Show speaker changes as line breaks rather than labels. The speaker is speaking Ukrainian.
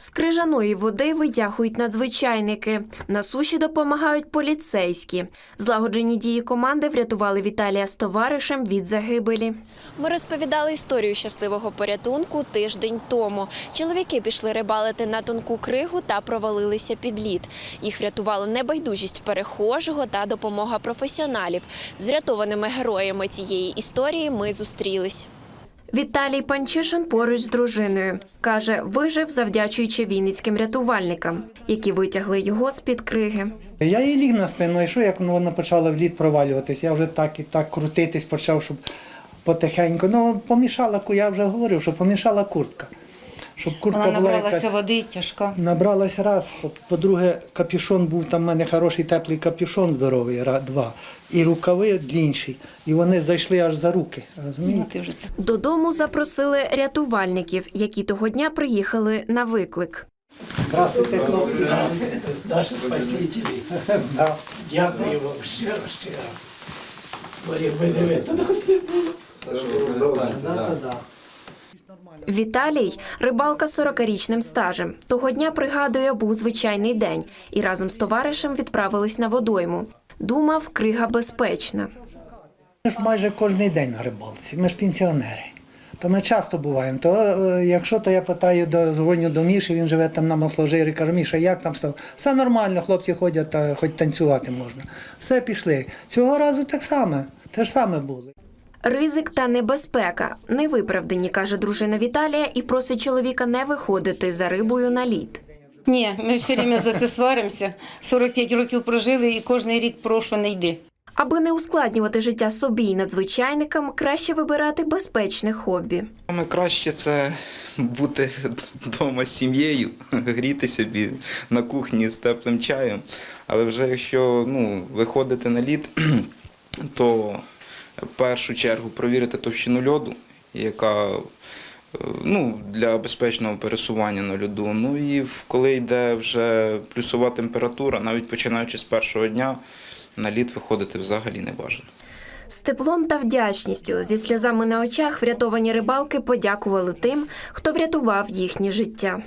З крижаної води витягують надзвичайники. На суші допомагають поліцейські. Злагоджені дії команди врятували Віталія з товаришем від загибелі. Ми розповідали історію щасливого порятунку тиждень тому. Чоловіки пішли рибалити на тонку кригу та провалилися під лід. Їх врятували небайдужість перехожого та допомога професіоналів. З врятованими героями цієї історії ми зустрілись. Віталій Панчишин поруч з дружиною. Каже, вижив завдячуючи вінницьким рятувальникам, які витягли його з-під криги.
Я її ліг на спину, що, як вона почала в лід провалюватись, я вже так і так крутитись почав, щоб потихеньку. Ну, помішала, я вже говорив, що помішала куртка. Щоб куртка
Вона
була
набралася
якась...
води тяжка.
Набралась раз, по- по-друге, капюшон був, там в мене хороший теплий капюшон здоровий, два. І рукави длінші. І вони зайшли аж за руки.
Ну,
Розумієте?
це.
Додому запросили рятувальників, які того дня приїхали на виклик.
Здравствуйте, хлопці.
Наші спасителі. Дякую вам щиро, щиро. Бо якби не ви, нас не було.
Віталій рибалка з 40-річним стажем. Того дня пригадує, був звичайний день, і разом з товаришем відправились на водойму. Думав, крига безпечна.
Ми ж майже кожен день на рибалці, ми ж пенсіонери. То ми часто буваємо. То е, якщо то я питаю до дзвоню до Міші, він живе там на масложирі, кажу, Міша, як там став? Все нормально, хлопці ходять, та хоч танцювати можна. Все пішли. Цього разу так само, те ж саме було.
Ризик та небезпека невиправдані, каже дружина Віталія, і просить чоловіка не виходити за рибою на лід.
Ні, ми все время за це сваримося. 45 років прожили і кожен рік прошу не йди.
Аби не ускладнювати життя собі й надзвичайникам, краще вибирати безпечне хобі.
Саме краще це бути вдома з сім'єю, гріти собі на кухні з теплим чаєм. Але вже якщо ну, виходити на лід, то першу чергу провірити товщину льоду, яка е, ну, для безпечного пересування на льоду. Ну і коли йде вже плюсова температура, навіть починаючи з першого дня, на лід виходити взагалі не бажано.
З теплом та вдячністю, зі сльозами на очах, врятовані рибалки подякували тим, хто врятував їхнє життя.